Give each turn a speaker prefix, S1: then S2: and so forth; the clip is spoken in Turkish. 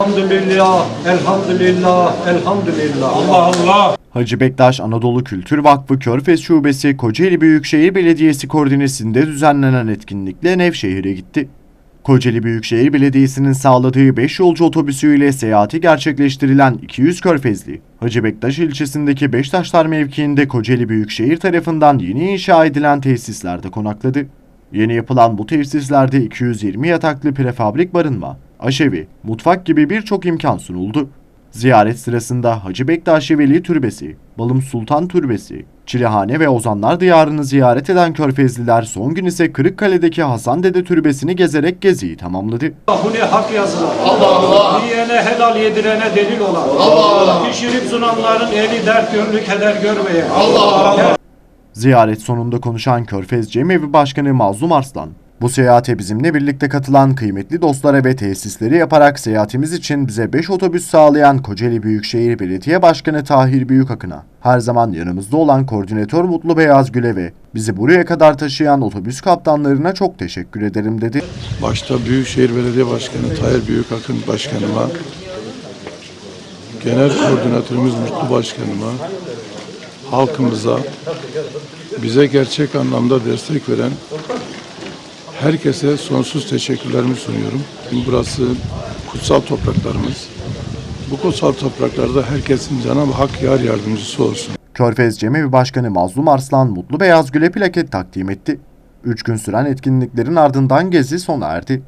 S1: Elhamdülillah, elhamdülillah, elhamdülillah.
S2: Allah Allah.
S3: Hacı Bektaş Anadolu Kültür Vakfı Körfez Şubesi Kocaeli Büyükşehir Belediyesi koordinesinde düzenlenen etkinlikle Nevşehir'e gitti. Kocaeli Büyükşehir Belediyesi'nin sağladığı 5 yolcu otobüsüyle seyahati gerçekleştirilen 200 Körfezli, Hacı Bektaş ilçesindeki Beştaşlar mevkiinde Kocaeli Büyükşehir tarafından yeni inşa edilen tesislerde konakladı. Yeni yapılan bu tesislerde 220 yataklı prefabrik barınma, aşevi, mutfak gibi birçok imkan sunuldu. Ziyaret sırasında Hacı Bektaş Veli Türbesi, Balım Sultan Türbesi, Çilehane ve Ozanlar Diyarı'nı ziyaret eden Körfezliler son gün ise Kırıkkale'deki Hasan Dede Türbesi'ni gezerek geziyi tamamladı.
S1: Ne hak yazılan. Allah Allah. Yiyene helal yedirene delil olan. Allah Allah. Pişirip sunanların eli dert gönlü keder görmeye.
S3: Ziyaret sonunda konuşan Körfez Cemevi Başkanı Mazlum Arslan, bu seyahate bizimle birlikte katılan kıymetli dostlara ve tesisleri yaparak seyahatimiz için bize 5 otobüs sağlayan Kocaeli Büyükşehir Belediye Başkanı Tahir Büyükakın'a, her zaman yanımızda olan koordinatör Mutlu Beyaz Gül'e ve bizi buraya kadar taşıyan otobüs kaptanlarına çok teşekkür ederim dedi.
S4: Başta Büyükşehir Belediye Başkanı Tayyip Büyükakın Başkanıma, Genel Koordinatörümüz Mutlu Başkanıma, halkımıza, bize gerçek anlamda destek veren herkese sonsuz teşekkürlerimi sunuyorum. Burası kutsal topraklarımız. Bu kutsal topraklarda herkesin Cenab-ı Hak yar yardımcısı olsun.
S3: Körfez Cemevi Başkanı Mazlum Arslan Mutlu Beyaz Gül'e plaket takdim etti. 3 gün süren etkinliklerin ardından gezi sona erdi.